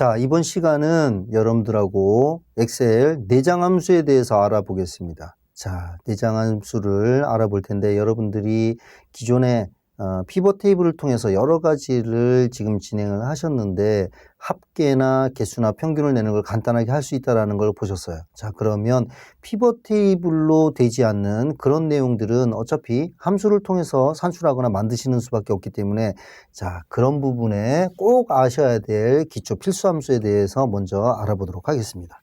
자, 이번 시간은 여러분들하고 엑셀 내장 함수에 대해서 알아보겠습니다. 자, 내장 함수를 알아볼 텐데 여러분들이 기존에 어, 피벗 테이블을 통해서 여러 가지를 지금 진행을 하셨는데 합계나 개수나 평균을 내는 걸 간단하게 할 수 있다라는 걸 보셨어요. 자, 그러면 피벗 테이블로 되지 않는 그런 내용들은 어차피 함수를 통해서 산출하거나 만드시는 수밖에 없기 때문에 자, 그런 부분에 꼭 아셔야 될 기초 필수 함수에 대해서 먼저 알아보도록 하겠습니다.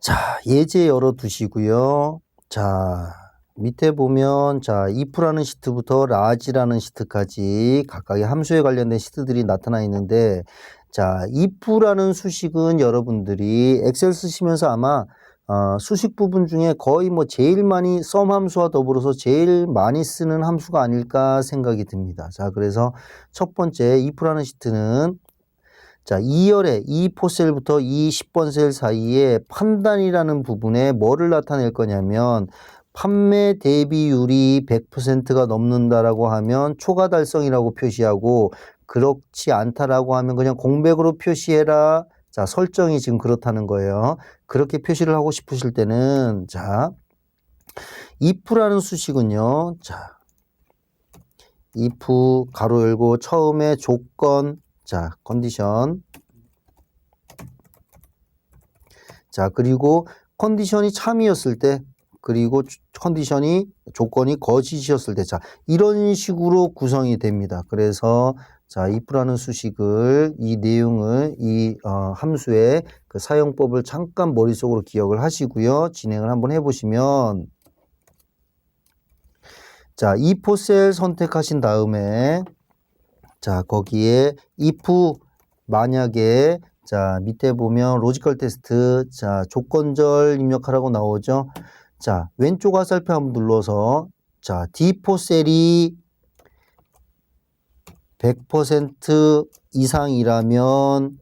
자, 예제 열어 두시고요. 자, 밑에 보면 자, if라는 시트부터 라지라는 시트까지 각각의 함수에 관련된 시트들이 나타나 있는데 자, if라는 수식은 여러분들이 엑셀 쓰시면서 아마 어, 수식 부분 중에 거의 뭐 제일 많이 썸 함수와 더불어서 제일 많이 쓰는 함수가 아닐까 생각이 듭니다. 자, 그래서 첫 번째 if라는 시트는 자, 2열의 2포 셀부터 2 10번 셀 사이에 판단이라는 부분에 뭐를 나타낼 거냐면 판매 대비율이 100%가 넘는다라고 하면 초과 달성이라고 표시하고 그렇지 않다라고 하면 그냥 공백으로 표시해라. 자, 설정이 지금 그렇다는 거예요. 그렇게 표시를 하고 싶으실 때는 자, if라는 수식은요. 자, if 가로 열고 처음에 조건 자, 컨디션 자, 그리고 컨디션이 참이었을 때 그리고 컨디션이 조건이 거짓이었을 때 자, 이런 식으로 구성이 됩니다. 그래서 자, if라는 수식을 이 내용을 이 어, 함수의 그 사용법을 잠깐 머릿속으로 기억을 하시고요. 진행을 한번 해 보시면 자, if셀 선택하신 다음에 자, 거기에 if 만약에 자, 밑에 보면 로지컬 테스트 자, 조건절 입력하라고 나오죠. 자, 왼쪽 화살표 한번 눌러서 자, D4 셀이 100% 이상이라면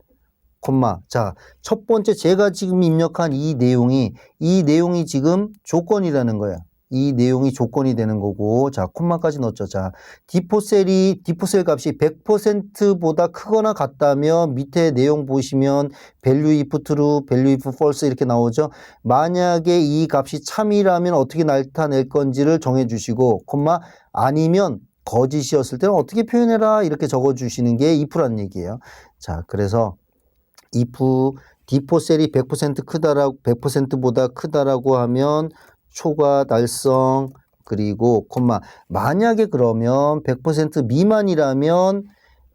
콤마. 자, 첫 번째 제가 지금 입력한 이 내용이 이 내용이 지금 조건이라는 거야. 이 내용이 조건이 되는 거고. 자 콤마까지 넣었죠. 자 디포셀이 디포셀 값이 100%보다 크거나 같다면 밑에 내용 보시면 value if true, value if false 이렇게 나오죠. 만약에 이 값이 참이라면 어떻게 나타낼 건지를 정해 주시고 콤마 아니면 거짓이었을 때는 어떻게 표현해라 이렇게 적어 주시는 게 if라는 얘기예요. 자 그래서 if 디포셀이 100% 크다라고 100%보다 크다라고 하면 초과 달성 그리고 콤마 만약에 그러면 100% 미만이라면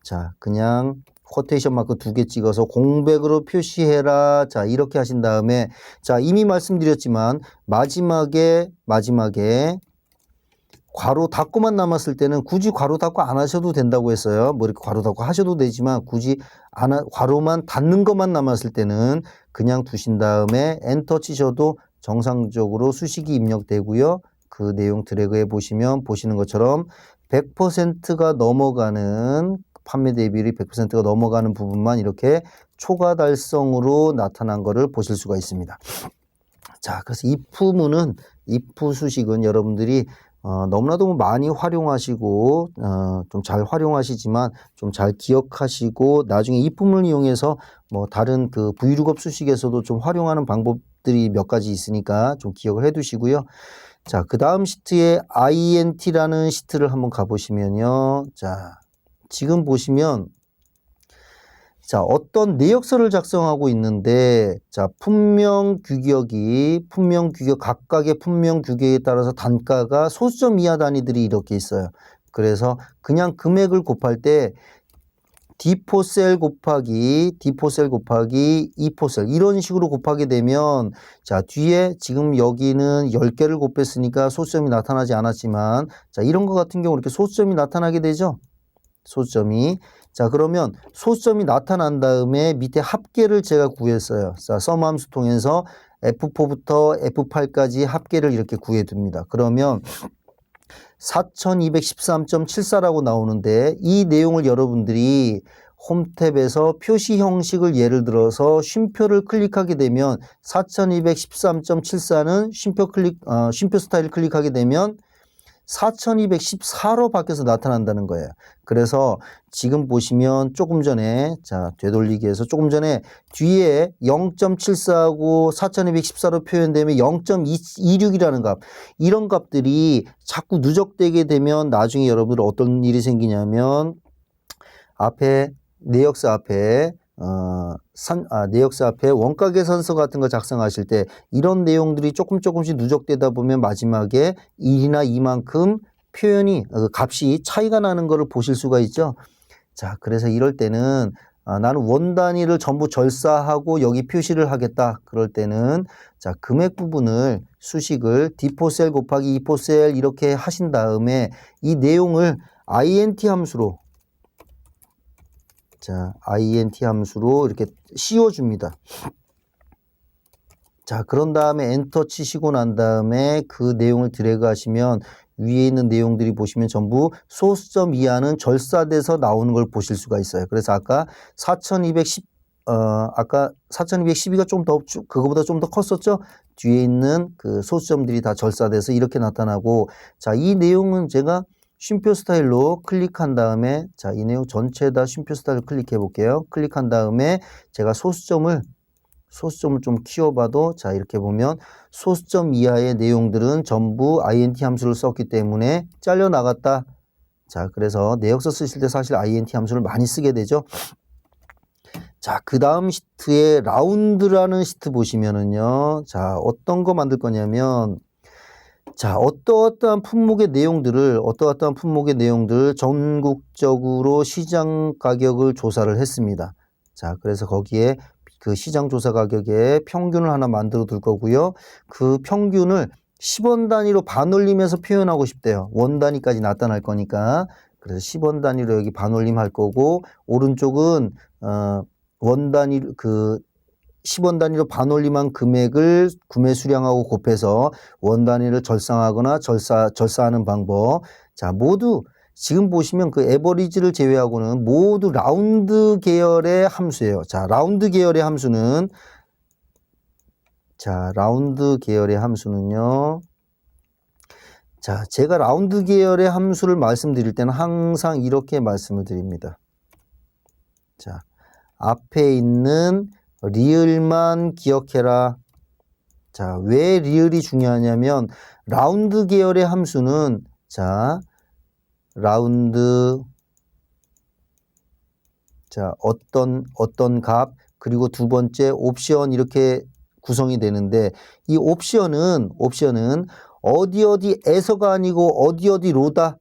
자 그냥 코테이션 마크 두 개 찍어서 공백으로 표시해라 자 이렇게 하신 다음에 자 이미 말씀드렸지만 마지막에 마지막에 괄호 닫고만 남았을 때는 굳이 괄호 닫고 안 하셔도 된다고 했어요. 뭐 이렇게 괄호 닫고 하셔도 되지만 굳이 안 하, 괄호만 닫는 것만 남았을 때는 그냥 두신 다음에 엔터 치셔도 정상적으로 수식이 입력되고요. 그 내용 드래그 해 보시면 보시는 것처럼 100%가 넘어가는 판매 대비율이 100%가 넘어가는 부분만 이렇게 초과 달성으로 나타난 것을 보실 수가 있습니다. 자, 그래서 if문은 if 수식은 여러분들이 어, 너무나도 많이 활용하시고 어, 좀 잘 활용하시지만 좀 잘 기억하시고 나중에 if문을 이용해서 뭐 다른 그 vlookup 수식에서도 좀 활용하는 방법 들이 몇 가지 있으니까 좀 기억을 해 두시고요. 자, 그 다음 시트에 int라는 시트를 한번 가보시면요. 자, 지금 보시면 자, 어떤 내역서를 작성하고 있는데, 자, 품명 규격이, 품명 규격, 각각의 품명 규격에 따라서 단가가 소수점 이하 단위들이 이렇게 있어요. 그래서 그냥 금액을 곱할 때, D4셀 곱하기, D4셀 곱하기, E4셀, 이런 식으로 곱하게 되면, 자, 뒤에 지금 여기는 10개를 곱했으니까 소수점이 나타나지 않았지만, 자, 이런 것 같은 경우 이렇게 소수점이 나타나게 되죠? 소수점이. 자, 그러면 소수점이 나타난 다음에 밑에 합계를 제가 구했어요. 자, 썸 함수 통해서 F4부터 F8까지 합계를 이렇게 구해 둡니다. 그러면 4213.74라고 나오는데 이 내용을 여러분들이 홈탭에서 표시 형식을 예를 들어서 쉼표를 클릭하게 되면 4213.74는 쉼표 클릭, 어, 쉼표 스타일을 클릭하게 되면 4214로 바뀌어서 나타난다는 거예요. 그래서 지금 보시면 조금 전에 자 되돌리기 해서 조금 전에 뒤에 0.74하고 4214로 표현되면 0.26이라는 값 이런 값들이 자꾸 누적되게 되면 나중에 여러분들 어떤 일이 생기냐면 앞에 내역사 앞에 어, 산, 아, 내역사 앞에 원가 계산서 같은 거 작성하실 때 이런 내용들이 조금 조금씩 누적되다 보면 마지막에 1이나 2만큼 표현이 어, 값이 차이가 나는 거를 보실 수가 있죠. 자, 그래서 이럴 때는 아, 나는 원 단위를 전부 절사하고 여기 표시를 하겠다. 그럴 때는 자, 금액 부분을 수식을 D4셀 곱하기 E4셀 이렇게 하신 다음에 이 내용을 int 함수로 자, int 함수로 이렇게 씌워줍니다. 자, 그런 다음에 엔터 치시고 난 다음에 그 내용을 드래그 하시면 위에 있는 내용들이 보시면 전부 소수점 이하는 절사돼서 나오는 걸 보실 수가 있어요. 그래서 아까 4210, 어, 아까 4212가 좀 더, 그거보다 좀 더 컸었죠? 뒤에 있는 그 소수점들이 다 절사돼서 이렇게 나타나고, 자, 이 내용은 제가 쉼표 스타일로 클릭한 다음에 자, 이 내용 전체에다 쉼표 스타일 클릭해 볼게요. 클릭한 다음에 제가 소수점을 소수점을 좀 키워봐도 자 이렇게 보면 소수점 이하의 내용들은 전부 int 함수를 썼기 때문에 잘려 나갔다. 자 그래서 내역서 쓰실 때 사실 int 함수를 많이 쓰게 되죠. 자, 그 다음 시트에 라운드라는 시트 보시면은요. 자, 어떤 거 만들 거냐면 자, 어떠어떠한 품목의 내용들을, 어떠어떠한 품목의 내용들을 전국적으로 시장 가격을 조사를 했습니다. 자, 그래서 거기에 그 시장 조사 가격의 평균을 하나 만들어 둘 거고요. 그 평균을 10원 단위로 반올림해서 표현하고 싶대요. 원 단위까지 나타날 거니까. 그래서 10원 단위로 여기 반올림 할 거고, 오른쪽은, 어, 원 단위, 그, 10원 단위로 반올림한 금액을 구매 수량하고 곱해서 원 단위를 절상하거나 절사, 절사하는 방법. 자, 모두 지금 보시면 그 에버리지를 제외하고는 모두 라운드 계열의 함수예요. 자, 라운드 계열의 함수는 자, 라운드 계열의 함수는요. 자, 제가 라운드 계열의 함수를 말씀드릴 때는 항상 이렇게 말씀을 드립니다. 자, 앞에 있는 리을만 기억해라. 자, 왜 리을이 중요하냐면 라운드 계열의 함수는 자, 라운드 자, 어떤 어떤 값 그리고 두 번째 옵션 이렇게 구성이 되는데 이 옵션은 옵션은 어디 어디에서가 아니고 어디 어디로다.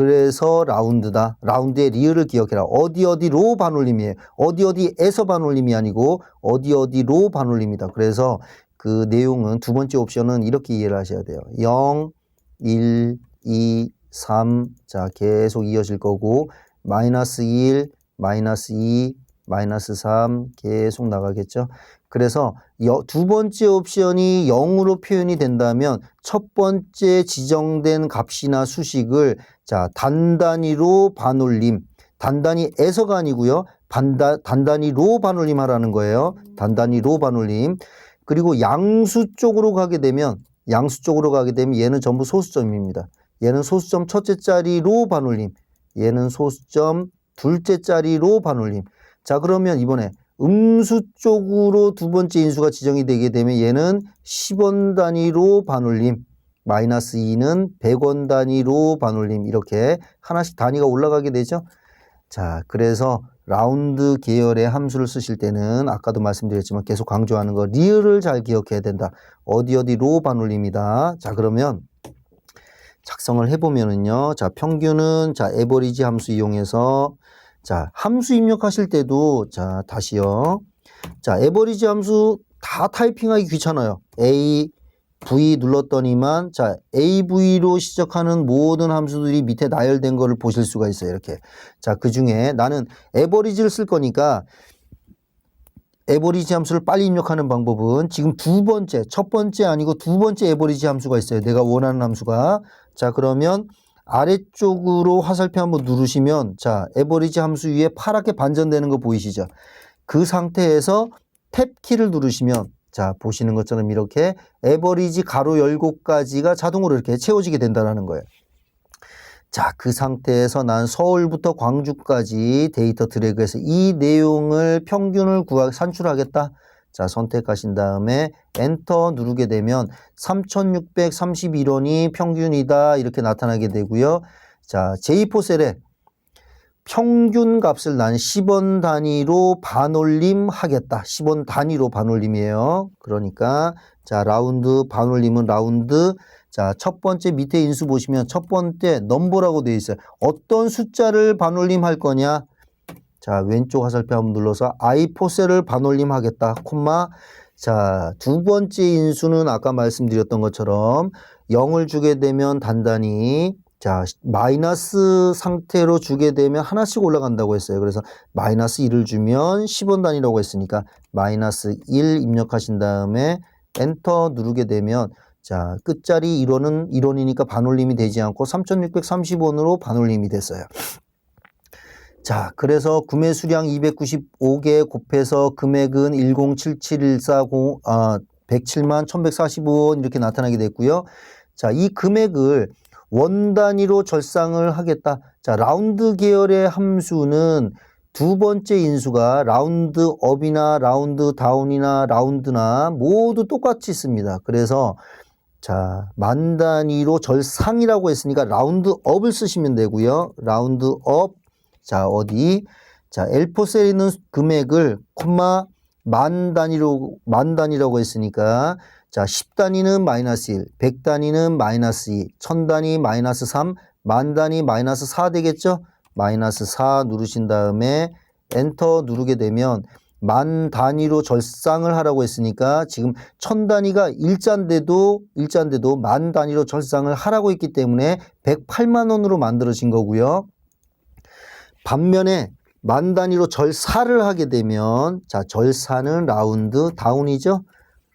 그래서 라운드다. 라운드의 리을을 기억해라. 어디 어디로 반올림이에요. 어디 어디에서 반올림이 아니고 어디 어디로 반올림이다. 그래서 그 내용은 두 번째 옵션은 이렇게 이해를 하셔야 돼요. 0, 1, 2, 3. 자, 계속 이어질 거고 마이너스 1, 마이너스 2, 마이너스 3 계속 나가겠죠. 그래서 여, 두 번째 옵션이 0으로 표현이 된다면 첫 번째 지정된 값이나 수식을 자 단단위로 반올림 단단위에서가 아니고요. 반다, 단단위로 반올림 하라는 거예요. 단단위로 반올림. 그리고 양수 쪽으로 가게 되면 양수 쪽으로 가게 되면 얘는 전부 소수점입니다. 얘는 소수점 첫째 자리로 반올림. 얘는 소수점 둘째 자리로 반올림. 자 그러면 이번에 음수 쪽으로 두 번째 인수가 지정이 되게 되면 얘는 10원 단위로 반올림, 마이너스 2는 100원 단위로 반올림 이렇게 하나씩 단위가 올라가게 되죠. 자, 그래서 라운드 계열의 함수를 쓰실 때는 아까도 말씀드렸지만 계속 강조하는 거 리을을 잘 기억해야 된다. 어디 어디로 반올림이다. 자, 그러면 작성을 해보면은요. 자, 평균은 자, 에버리지 함수 이용해서 자, 함수 입력하실 때도 자, 다시요. 자, 에버리지 함수 다 타이핑하기 귀찮아요. A, V 눌렀더니만 자, AV로 시작하는 모든 함수들이 밑에 나열된 거를 보실 수가 있어요. 이렇게. 자, 그 중에 나는 에버리지를 쓸 거니까 에버리지 함수를 빨리 입력하는 방법은 지금 두 번째, 첫 번째 아니고 두 번째 에버리지 함수가 있어요. 내가 원하는 함수가. 자, 그러면 아래쪽으로 화살표 한번 누르시면 자, 에버리지 함수 위에 파랗게 반전되는 거 보이시죠? 그 상태에서 탭 키를 누르시면 자, 보시는 것처럼 이렇게 에버리지 가로 열고까지가 자동으로 이렇게 채워지게 된다는 거예요. 자, 그 상태에서 난 서울부터 광주까지 데이터 드래그해서 이 내용을 평균을 구하, 산출하겠다. 자, 선택하신 다음에 엔터 누르게 되면 3631원이 평균이다. 이렇게 나타나게 되고요. 자, J4 셀에 평균 값을 난 10원 단위로 반올림 하겠다. 10원 단위로 반올림이에요. 그러니까 자, 라운드 반올림은 라운드 자, 첫 번째 밑에 인수 보시면 첫 번째 넘버라고 되어 있어요. 어떤 숫자를 반올림 할 거냐? 자, 왼쪽 화살표 한번 눌러서 i4셀을 반올림 하겠다. 콤마. 자, 두 번째 인수는 아까 말씀드렸던 것처럼 0을 주게 되면 단단히 자, 마이너스 상태로 주게 되면 하나씩 올라간다고 했어요. 그래서 마이너스 1을 주면 10원 단위라고 했으니까 마이너스 1 입력하신 다음에 엔터 누르게 되면 자, 끝자리 1원은 1원이니까 반올림이 되지 않고 3630원으로 반올림이 됐어요. 자, 그래서 구매 수량 295개 곱해서 금액은 107714 아, 107만 1145원 이렇게 나타나게 됐고요. 자, 이 금액을 원 단위로 절상을 하겠다. 자, 라운드 계열의 함수는 두 번째 인수가 라운드 업이나 라운드 다운이나 라운드나 모두 똑같이 씁니다. 그래서 자, 만 단위로 절상이라고 했으니까 라운드 업을 쓰시면 되고요. 라운드 업. 자, 어디? 자, L4셀에 있는 금액을 콤마 만 단위로 만 단위라고 했으니까 자, 10단위는 마이너스 1, 100단위는 마이너스 2, 1000단위 마이너스 3, 만 단위 마이너스 4 되겠죠? 마이너스 4 누르신 다음에 엔터 누르게 되면 만 단위로 절상을 하라고 했으니까 지금 천 단위가 일자인데도 일자인데도 만 단위로 절상을 하라고 했기 때문에 108만 원으로 만들어진 거고요. 반면에 만 단위로 절사를 하게 되면 자 절사는 라운드 다운이죠.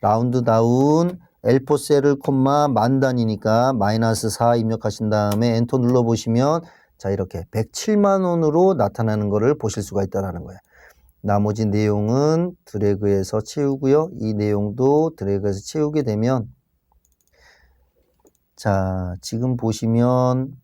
라운드 다운 L4셀을 콤마 만 단위니까 마이너스 4 입력하신 다음에 엔터 눌러 보시면 자 이렇게 107만 원으로 나타나는 것을 보실 수가 있다라는 거예요. 나머지 내용은 드래그해서 채우고요. 이 내용도 드래그해서 채우게 되면 자 지금 보시면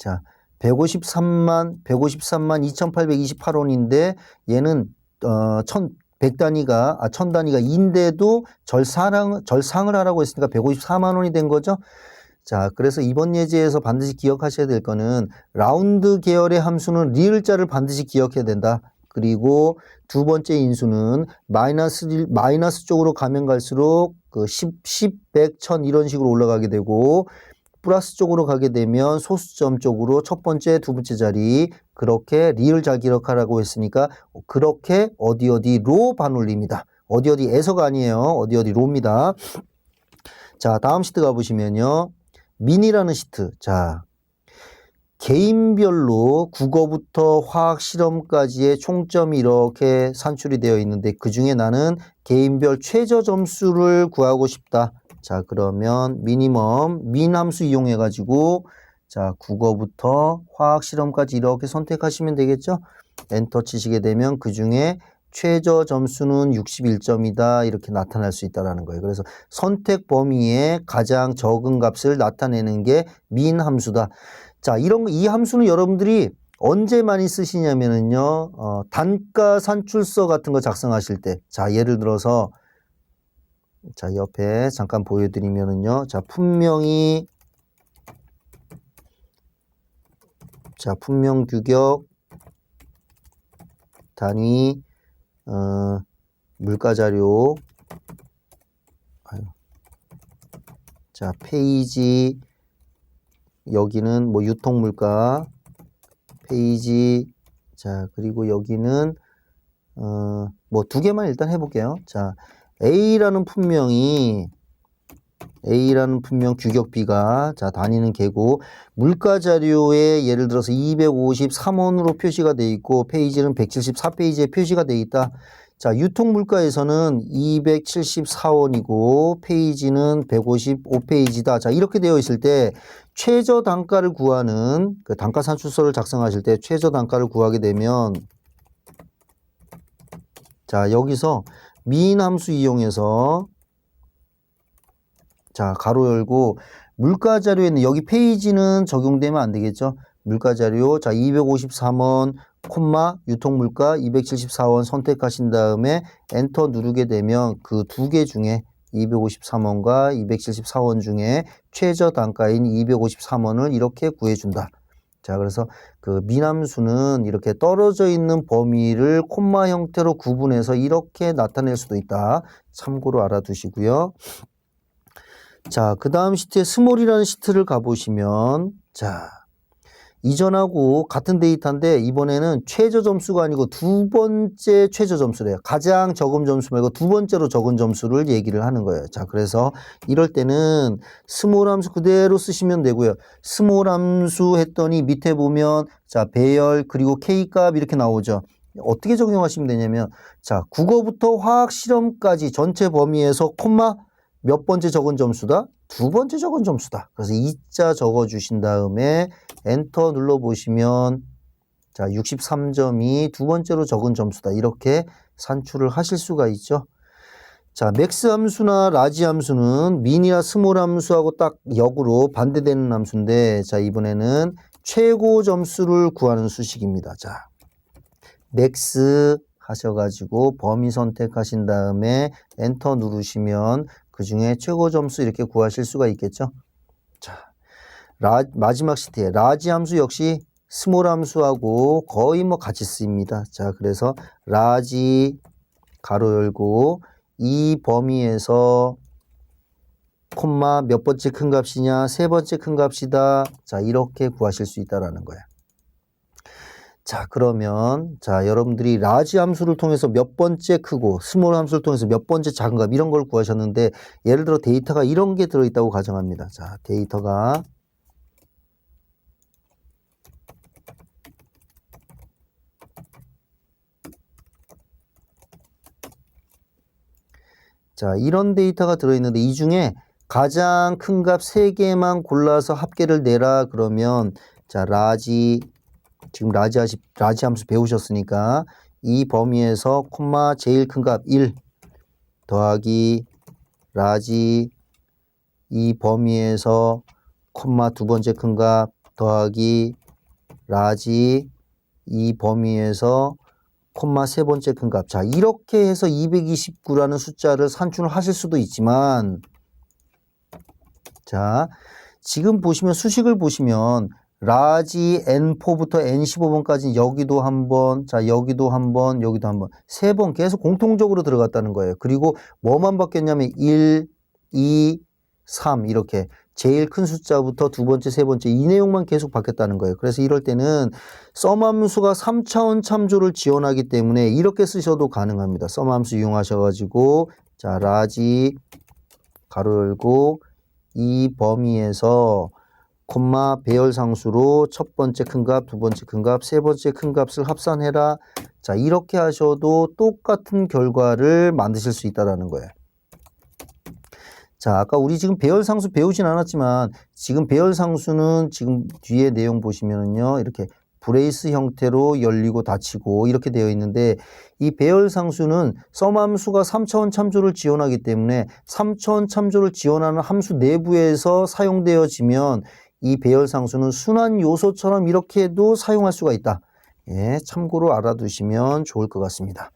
자 153만 153만 2,828원인데 얘는 어, 1,100 단위가 아, 1,000 단위가 인데도 절상 절상을 하라고 했으니까 154만 원이 된 거죠. 자, 그래서 이번 예제에서 반드시 기억하셔야 될 거는 라운드 계열의 함수는 리을자를 반드시 기억해야 된다. 그리고 두 번째 인수는 마이너스 마이너스 쪽으로 가면 갈수록 그 10, 10, 100, 1000 이런 식으로 올라가게 되고 플러스 쪽으로 가게 되면 소수점 쪽으로 첫 번째, 두 번째 자리 그렇게 리을 잘 기억하라고 했으니까 그렇게 어디 어디로 반올림이다. 어디 어디에서가 아니에요. 어디 어디로입니다. 자, 다음 시트 가보시면요. 미니라는 시트. 자, 개인별로 국어부터 화학 실험까지의 총점이 이렇게 산출이 되어 있는데 그 중에 나는 개인별 최저 점수를 구하고 싶다. 자, 그러면 미니멈 민 함수 이용해 가지고 자, 국어부터 화학 실험까지 이렇게 선택하시면 되겠죠? 엔터 치시게 되면 그 중에 최저 점수는 61점이다 이렇게 나타날 수 있다라는 거예요. 그래서 선택 범위에 가장 적은 값을 나타내는 게 민 함수다. 자, 이런 이 함수는 여러분들이 언제 많이 쓰시냐면은요. 어, 단가 산출서 같은 거 작성하실 때. 자, 예를 들어서 자, 옆에 잠깐 보여 드리면은요. 자, 분명히 자, 분명 규격 단위 어, 물가 자료. 자 페이지 여기는 뭐 유통 물가 페이지 자 그리고 여기는 어, 뭐 두 개만 일단 해 볼게요 자 A라는 품명이 A라는 분명 규격비가 자 다니는 개고 물가 자료에 예를 들어서 253원으로 표시가 돼 있고 페이지는 174페이지에 표시가 돼 있다. 자, 유통 물가에서는 274원이고 페이지는 155페이지다. 자, 이렇게 되어 있을 때 최저 단가를 구하는 그 단가 산출서를 작성하실 때 최저 단가를 구하게 되면 자, 여기서 민 함수 이용해서 자, 가로 열고 물가 자료에는 여기 페이지는 적용되면 안 되겠죠? 물가 자료 자, 253원 콤마 유통 물가 274원 선택하신 다음에 엔터 누르게 되면 그 두 개 중에 253원과 274원 중에 최저 단가인 253원을 이렇게 구해준다. 자, 그래서 그 미남수는 이렇게 떨어져 있는 범위를 콤마 형태로 구분해서 이렇게 나타낼 수도 있다. 참고로 알아두시고요. 자, 그 다음 시트에 스몰이라는 시트를 가보시면, 자, 이전하고 같은 데이터인데 이번에는 최저 점수가 아니고 두 번째 최저 점수래요. 가장 적은 점수 말고 두 번째로 적은 점수를 얘기를 하는 거예요. 자, 그래서 이럴 때는 스몰 함수 그대로 쓰시면 되고요. 스몰 함수 했더니 밑에 보면 자, 배열 그리고 K 값 이렇게 나오죠. 어떻게 적용하시면 되냐면 자, 국어부터 화학 실험까지 전체 범위에서 콤마 몇 번째 적은 점수다? 두 번째 적은 점수다. 그래서 2자 적어 주신 다음에 엔터 눌러 보시면 자, 63점이 두 번째로 적은 점수다. 이렇게 산출을 하실 수가 있죠. 자, 맥스 함수나 라지 함수는 미니나 스몰 함수하고 딱 역으로 반대되는 함수인데 자, 이번에는 최고 점수를 구하는 수식입니다. 자, 맥스 하셔가지고 범위 선택하신 다음에 엔터 누르시면 그 중에 최고 점수 이렇게 구하실 수가 있겠죠. 자, 라, 마지막 시트에 라지 함수 역시 스몰 함수하고 거의 뭐 같이 쓰입니다. 자, 그래서 라지 가로 열고 이 범위에서 콤마 몇 번째 큰 값이냐 세 번째 큰 값이다. 자, 이렇게 구하실 수 있다라는 거야. 자, 그러면 자, 여러분들이 라지 함수를 통해서 몇 번째 크고 스몰 함수를 통해서 몇 번째 작은 값 이런 걸 구하셨는데 예를 들어 데이터가 이런 게 들어 있다고 가정합니다. 자, 데이터가 자, 이런 데이터가 들어 있는데 이 중에 가장 큰 값 3개만 골라서 합계를 내라 그러면 자, 라지 지금 라지, 라지 함수 배우셨으니까 이 범위에서 콤마 제일 큰 값 1 더하기 라지 이 범위에서 콤마 두 번째 큰 값 더하기 라지 이 범위에서 콤마 세 번째 큰 값. 자, 이렇게 해서 229라는 숫자를 산출을 하실 수도 있지만 자, 지금 보시면 수식을 보시면 라지 N4부터 N15번까지 여기도 한 번, 자, 여기도 한 번, 여기도 한 번, 세 번 계속 공통적으로 들어갔다는 거예요. 그리고 뭐만 바뀌었냐면 1, 2, 3 이렇게 제일 큰 숫자부터 두 번째, 세 번째 이 내용만 계속 바뀌었다는 거예요. 그래서 이럴 때는 썸함수가 3차원 참조를 지원하기 때문에 이렇게 쓰셔도 가능합니다. 썸함수 이용하셔가지고 자, 라지 가로 열고 이 범위에서 콤마 배열 상수로 첫 번째 큰 값, 두 번째 큰 값, 세 번째 큰 값을 합산해라. 자, 이렇게 하셔도 똑같은 결과를 만드실 수 있다라는 거예요. 자, 아까 우리 지금 배열 상수 배우진 않았지만 지금 배열 상수는 지금 뒤에 내용 보시면은요. 이렇게 브레이스 형태로 열리고 닫히고 이렇게 되어 있는데 이 배열 상수는 썸함수가 3차원 참조를 지원하기 때문에 3차원 참조를 지원하는 함수 내부에서 사용되어지면 이 배열 상수는 순환 요소처럼 이렇게도 사용할 수가 있다. 예, 참고로 알아두시면 좋을 것 같습니다.